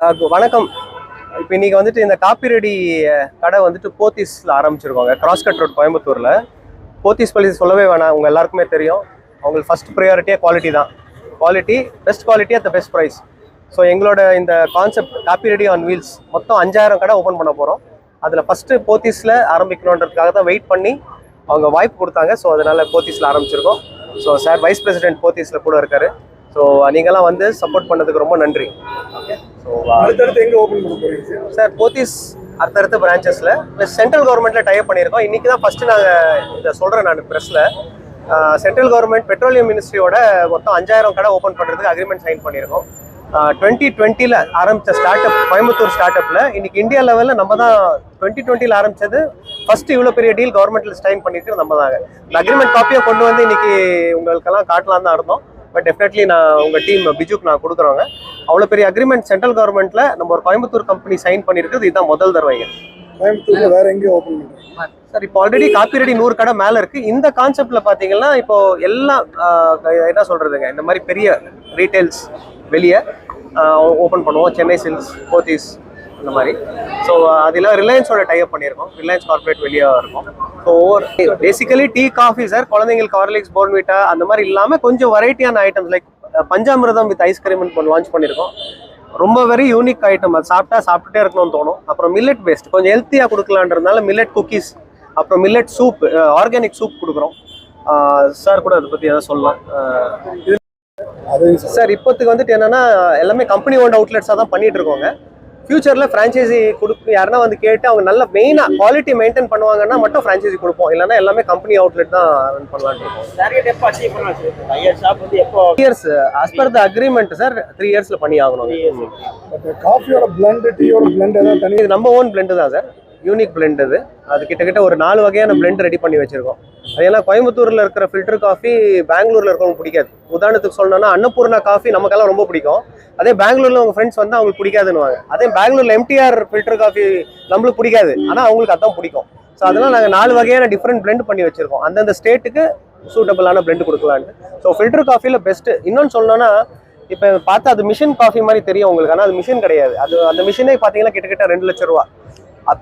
வணக்கம். இப்போ இன்றைக்கி வந்துட்டு இந்த காப்பி ரெடி கடை வந்துட்டு போத்தீஸில் ஆரம்பிச்சிருக்காங்க. கிராஸ் கட் ரோட் கோயம்புத்தூரில். போத்தீஸ் பள்ளி சொல்லவே வேணாம். உங்கள் எல்லாருக்குமே தெரியும். அவங்களுக்கு ஃபர்ஸ்ட் ப்ரையாரிட்டியே குவாலிட்டி தான். Quality best quality at the best price so எங்களோட இந்த concept coffee ready on wheels மொத்தம் அஞ்சாயிரம் கடை ஓப்பன் பண்ண போகிறோம் அதில் ஃபஸ்ட்டு போத்தீஸில் ஆரம்பிக்கணுன்றதுக்காக தான் வெயிட் பண்ணி அவங்க வாய்ப்பு கொடுத்தாங்க. ஸோ அதனால் போத்தீஸில் ஆரம்பிச்சிருக்கோம். ஸோ சார் வைஸ் பிரசிடென்ட் போத்தீஸில் கூட இருக்காரு. ஸோ நீங்களாம் வந்து சப்போர்ட் பண்ணதுக்கு ரொம்ப நன்றி. ஸோ அடுத்தடுத்து எங்க பண்ண சார் போத்தீஸ் அடுத்தடுத்த பிரான்ச்சஸில் ப்ளஸ் சென்ட்ரல் கவர்மெண்ட்டில் டைப் பண்ணியிருக்கோம். இன்றைக்கி தான் ஃபஸ்ட்டு நாங்கள் இதை சொல்கிறேன் நான் ப்ரெஸ்ஸில் சென்ட்ரல் கவர்மெண்ட் பெட்ரோலியம் மினிஸ்ட்ரியோட மொத்தம் அஞ்சாயிரம் கடை ஓப்பன் பண்ணுறதுக்கு அக்ரிமெண்ட் சைன் பண்ணியிருக்கோம். டுவெண்ட்டி டுவெண்ட்டியில் ஆரம்பித்த ஸ்டார்ட் அப் கோயம்புத்தூர் ஸ்டார்ட் அப்பில் இன்னைக்கு இந்தியா லெவலில் நம்ம தான் டுவெண்ட்டி டுவெண்ட்டியில் ஆரம்பிச்சது. ஃபர்ஸ்ட் இவ்வளோ பெரிய டீல் கவர்மெண்ட்டில் சைன் பண்ணிட்டு நம்ம தாங்க இந்த அக்ரிமெண்ட் காப்பியை கொண்டு வந்து இன்னைக்கு உங்களுக்கெல்லாம் காட்டலாம் தான் இருந்தோம். பட் டெஃபினெட்லி நான் உங்கள் டீம் பிஜுக்கு நான் கொடுக்குறோங்க அவ்வளோ பெரிய அக்ரிமெண்ட் சென்ட்ரல் கவர்மெண்ட்ல நம்ம ஒரு கோயம்புத்தூர் கம்பெனி சைன் பண்ணியிருக்குது இதுதான் முதல் தடவைங்க கோயம்புத்தூர்ல வேற எங்க ஓபன் பண்றீங்க. சார் இப்போ ஆல்ரெடி காப்பி ரெடி நூறு கடை மேலே இருக்கு. இந்த கான்செப்ட்ல பார்த்தீங்கன்னா இப்போ எல்லாம் என்ன சொல்றதுங்க இந்த மாதிரி பெரிய ரீட்டைல்ஸ் வெளியே ஓப்பன் பண்ணுவோம். சென்னை சில்ஸ் போத்தீஸ் அந்த மாதிரி. ஸோ அதில் ரிலையன்ஸோட டைப் பண்ணியிருக்கோம். ரிலையன்ஸ் கார்பரேட் வெளியே இருக்கும். ஒவ்வொரு பேசிக்கலி டீ காஃபி சார் குழந்தைங்களுக்கு ஹார்லிக்ஸ் போர்ன்விட்டா அந்த மாதிரி இல்லாமல் கொஞ்சம் வெரைட்டியான items like panchamirtham with ice cream launch பண்ணியிருக்கோம் ரொம்ப வெரி யூனிக் ஐட்டம் அது சாப்பிட்டா சாப்பிட்டுட்டே இருக்கணும்னு தோணும். அப்புறம் மில்லட் பேஸ்ட் கொஞ்சம் ஹெல்த்தியாக கொடுக்கலான்றதுனால மில்லட் குக்கீஸ் அப்புறம் மில்லட் சூப் ஆர்கானிக் சூப் கொடுக்குறோம். சார் கூட அதை பற்றி எதாவது சொல்லலாம். சார். இப்போத்துக்கு வந்துட்டு என்னன்னா எல்லாமே கம்பெனி ஓன் அவுட்லெட்ஸாக தான் பண்ணிட்டு இருக்கோங்க. ஃபியூச்சரில் ஃப்ரான்ச்சைசி கொடுக்கு யாருன்னா வந்து கேட்டு அவங்க நல்ல மெயினாக குவாலிட்டி மெயின்டைன் பண்ணுவாங்கன்னா மட்டும் ஃப்ரான்ச்சைசி கொடுப்போம். இல்லைன்னா எல்லாமே கம்பெனி அவுட்லெட் தான் ரன் பண்ணலாம்னு இருக்கோம். டார்கெட் எப்போ அச்சீவ் பண்ணலாம் சார் ஐயர் ஷாப் வந்து எப்போ years as per the agreement sir three இயர்ஸில் பண்ணி ஆகணும். காஃபியோட பிளண்ட் டீயோட பிளண்ட் ஏதாவது தனி இது நம்ம ஓன் பிளெண்டு தான் சார் யூனிக் பிளெண்ட் இது. அது கிட்டத்தட்ட ஒரு நாலு வகையான பிளெண்ட் ரெடி பண்ணி வச்சிருக்கோம். ஏன்னா கோயம்புத்தூரில் இருக்கிற ஃபில்டர் காஃபி பெங்களூரில் இருக்கவங்க பிடிக்காது. உதாரணத்துக்கு சொல்லணும்னா அன்னபூர்ணா காஃபி நமக்கெல்லாம் ரொம்ப பிடிக்கும். அதே பெங்களூரில் உங்கள் ஃப்ரெண்ட்ஸ் வந்து அவங்களுக்கு பிடிக்காதுன்னுவாங்க. அதே பெங்களூரில் எம்டிஆர் ஃபில்டர் காஃபி நம்மளுக்கு பிடிக்காது. ஆனால் அவங்களுக்கு அதான் பிடிக்கும். ஸோ அதெல்லாம் நாங்கள் நாலு வகையான டிஃப்ரெண்ட் பிளெண்ட் பண்ணி வச்சுருக்கோம். அந்தந்த ஸ்டேட்டுக்கு சூட்டபிளான பிளெண்ட் கொடுக்கலான்ட்டு. ஸோ ஃபில்டர் காஃபியில் பெஸ்ட்டு இன்னொன்று சொல்லணும்னா இப்போ பார்த்தா அது மிஷின் காஃபி மாதிரி தெரியும் உங்களுக்கு. ஆனால் அது மிஷின் கிடையாது. அது அந்த மிஷினே பார்த்தீங்கன்னா கிட்டத்தட்ட ரெண்டு லட்ச ரூபா.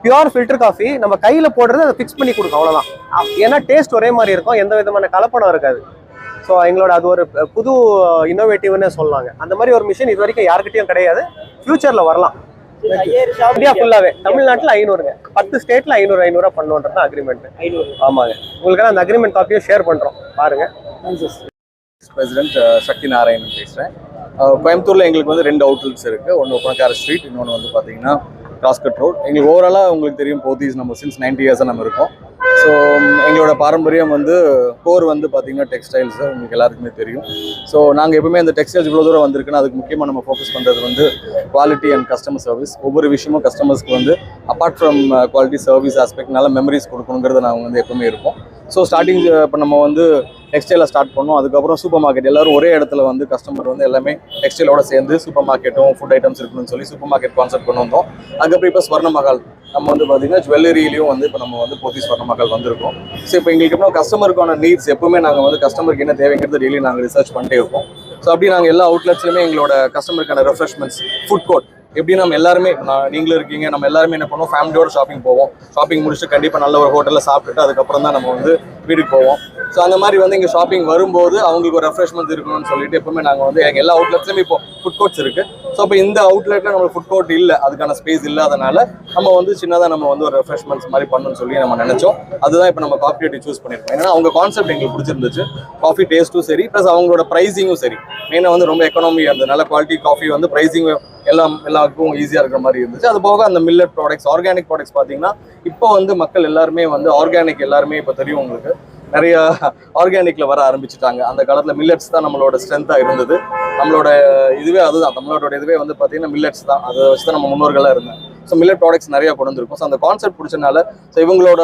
பியூர் ஃபில்டர் காஃபி நம்ம கையில் போடுறது அதை ஃபிக்ஸ் பண்ணி கொடுக்கும் அவ்வளோதான் ஏன்னா டேஸ்ட் ஒரே மாதிரி இருக்கும் எந்த விதமான கலப்படம் இருக்காது. ஸோ எங்களோட அது ஒரு புது இன்னோவேட்டிவ்னு சொல்லலாங்க அந்த மாதிரி ஒரு மிஷின் இது வரைக்கும் யாருக்கிட்டையும் கிடையாது. ஃபியூச்சரில் வரலாம். இந்தியா ஃபுல்லாகவே தமிழ்நாட்டில் ஐநூறுங்க. பத்து ஸ்டேட்டில் ஐநூறு ஐநூறுரூவா பண்ணுன்றது அக்ரிமெண்ட் ஐநூறு. ஆமாங்க. உங்களுக்கு அந்த அக்ரிமெண்ட் காப்பியும் ஷேர் பண்ணுறோம் பாருங்க. பிரசிடென்ட் சக்தி நாராயணன் பேசுகிறேன் கோயம்புத்தூரில் எங்களுக்கு வந்து ரெண்டு அவுட்லெட்ஸ் இருக்குது ஒன்று ஒப்பனக்கார ஸ்ட்ரீட் இன்னொன்று வந்து பார்த்தீங்கன்னா கிராஸ்கட் ரோட் எங்களுக்கு ஓவராலாக உங்களுக்கு தெரியும் போத்தீஸ் நம்ம சின்ஸ் நைன்டி இயர்ஸாக நம்ம இருக்கோம். ஸோ எங்களோட பாரம்பரியம் வந்து கோர் வந்து பார்த்தீங்கன்னா டெக்ஸ்டைல்ஸ் உங்களுக்கு எல்லாருக்குமே தெரியும். ஸோ நாங்கள் எப்பவுமே அந்த டெக்ஸ்டைல்ஸ் இவ்வளோ தூரம் வந்திருக்குன்னா அதுக்கு முக்கியமாக நம்ம ஃபோக்கஸ் பண்ணுறது வந்து குவாலிட்டி அண்ட் கஸ்டமர் சர்வீஸ் ஒவ்வொரு விஷயமும் கஸ்டமர்ஸ்க்கு வந்து apart from quality service aspect நல்ல மெமரிஸ் கொடுக்கணுங்கிறது நாங்கள் வந்து எப்பவுமே இருப்போம். ஸோ ஸ்டார்டிங் இப்போ நம்ம வந்து டெக்ஸ்டைலை ஸ்டார்ட் பண்ணோம். அதுக்கப்புறம் சூப்பர் மார்க்கெட் எல்லாரும் ஒரே இடத்துல வந்து கஸ்டமர் வந்து எல்லாமே டெக்ஸ்டைலோட சேர்ந்து சூப்பர் மார்க்கெட்டும் ஃபுட் ஐட்டம்ஸ் இருக்குன்னு சொல்லி சூப்பர் மார்க்கெட் கான்செப்ட் கொண்டு வந்தோம். அதுக்கப்புறம் இப்போ ஸ்வர்ண மகால் நம்ம வந்து பார்த்தீங்கன்னா ஜுவல்லரியிலையும் வந்து இப்போ நம்ம வந்து போத்தி ஸ்வர்ண மகால் வந்திருக்கோம். ஸோ இப்போ எங்களுக்கு இப்போ கஸ்டமருக்கான நீட்ஸ் எப்பவுமே நாங்கள் வந்து கஸ்டமருக்கு என்ன தேவைங்கிறது டெய்லி நாங்கள் ரிசர்ச் பண்ணிட்டே இருக்கோம் ஸோ அப்படி நாங்கள் எல்லா அவுட்லெட்ஸ்லையுமே எங்களோட கஸ்டமருக்கான ரெஃப்ரெஷ்மெண்ட்ஸ் ஃபுட் கோர்ட் எப்படி நம்ம எல்லாருமே நான் நீங்களும் இருக்கீங்க நம்ம எல்லாருமே என்ன பண்ணுவோம் ஃபேமிலியோட ஷாப்பிங் போவோம். ஷாப்பிங் முடிச்சுட்டு கண்டிப்பாக நல்ல ஒரு ஹோட்டலில் சாப்பிட்டுட்டு அதுக்கப்புறம் தான் நம்ம வந்து வீட்டுக்கு போவோம். ஸோ அந்த மாதிரி வந்து இங்கே ஷாப்பிங் வரும்போது அவங்களுக்கு ஒரு ரெஃப்ரெஷ்மெண்ட் இருக்கணும்னு சொல்லிட்டு எப்பவுமே நாங்கள் வந்து எங்கள் எல்லா அவுட்லெட்ஸ்லையும் இப்போ ஃபுட் கோர்ட்ஸ் இருக்குது ஸோ இப்போ இந்த அவுட்லெட்டில் நம்மளுக்கு ஃபுட் கோர்ட் இல்லை அதுக்கான ஸ்பேஸ் இல்லாதனால நம்ம வந்து சின்னதாக நம்ம வந்து ஒரு ரெஃப்ரெஷ்மெண்ட்ஸ் மாதிரி பண்ணணும்னு சொல்லி நம்ம நினச்சோம். அதுதான் இப்போ நம்ம காஃபி டேட்டி சூஸ் பண்ணியிருக்கோம் ஏன்னா அவங்க கான்செப்ட் எங்களுக்கு பிடிச்சிருந்துச்சு. காஃபி டேஸ்ட்டும் சரி ப்ளஸ் அவங்களோட ப்ரைஸிங்கும் சரி. மெயினாக வந்து ரொம்ப எக்கனாமியாக இருந்தது நல்ல குவாலிட்டி காஃபி வந்து ப்ரைஸிங் எல்லாம் எல்லாருக்கும் ஈஸியாக இருக்கிற மாதிரி இருந்துச்சு. அது போக அந்த மில்லட் ப்ராடக்ட்ஸ் ஆர்கானிக் ப்ராடக்ட்ஸ் பார்த்தீங்கன்னா இப்போ வந்து மக்கள் எல்லாருமே வந்து ஆர்கானிக் எல்லாருமே இப்போ தெரியும் உங்களுக்கு. நிறைய ஆர்கானிக்ல வர ஆரம்பிச்சுட்டாங்க. அந்த காலத்தில் மில்லட்ஸ் தான் நம்மளோட ஸ்ட்ரென்த்தாக இருந்தது. நம்மளோட இதுவே அதுதான். நம்மளோட இதுவே வந்து பார்த்தீங்கன்னா மில்லட்ஸ் தான். அதை வச்சு தான் நம்ம முன்னோர்களாக இருந்தாங்க ஸோ மில்லட் ப்ராடக்ட்ஸ் நிறைய கொண்டு ஸோ அந்த கான்செப்ட் பிடிச்சனால ஸோ இவங்களோட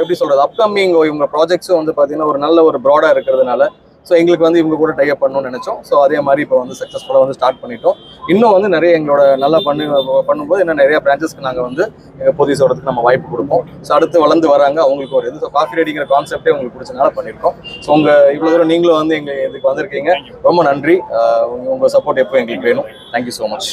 எப்படி சொல்றது அப்கமிங் இவங்க ப்ராஜெக்ட்ஸும் வந்து பார்த்தீங்கன்னா ஒரு நல்ல ஒரு ப்ராடாக இருக்கிறதுனால ஸோ எங்களுக்கு வந்து இவங்க கூட டைப் பண்ணணும்னு நினைச்சோம். ஸோ அதே மாதிரி இப்போ வந்து சக்ஸஸ்ஃபுல்லாக வந்து ஸ்டார்ட் பண்ணிட்டோம். இன்னும் வந்து நிறைய எங்களோட நல்லா பண்ணி பண்ணும்போது இன்னும் நிறைய பிரான்ச்சஸ்க்கு நாங்கள் வந்து எங்கள் பொதி சொல்றதுக்கு நம்ம வாய்ப்பு கொடுப்போம். ஸோ அடுத்து வளர்ந்து வராங்க அவங்களுக்கு ஒரு இது. ஸோ காஃபி ரெடிங்கிற கான்செப்டே உங்களுக்கு பிடிச்சனால பண்ணியிருக்கோம் ஸோ உங்கள் இவ்வளோ தூரம் நீங்களும் வந்து எங்கள் இதுக்கு வந்திருக்கீங்க. ரொம்ப நன்றி. உங்கள் சப்போர்ட் எப்போ எங்களுக்கு வேணும்? Thank you so much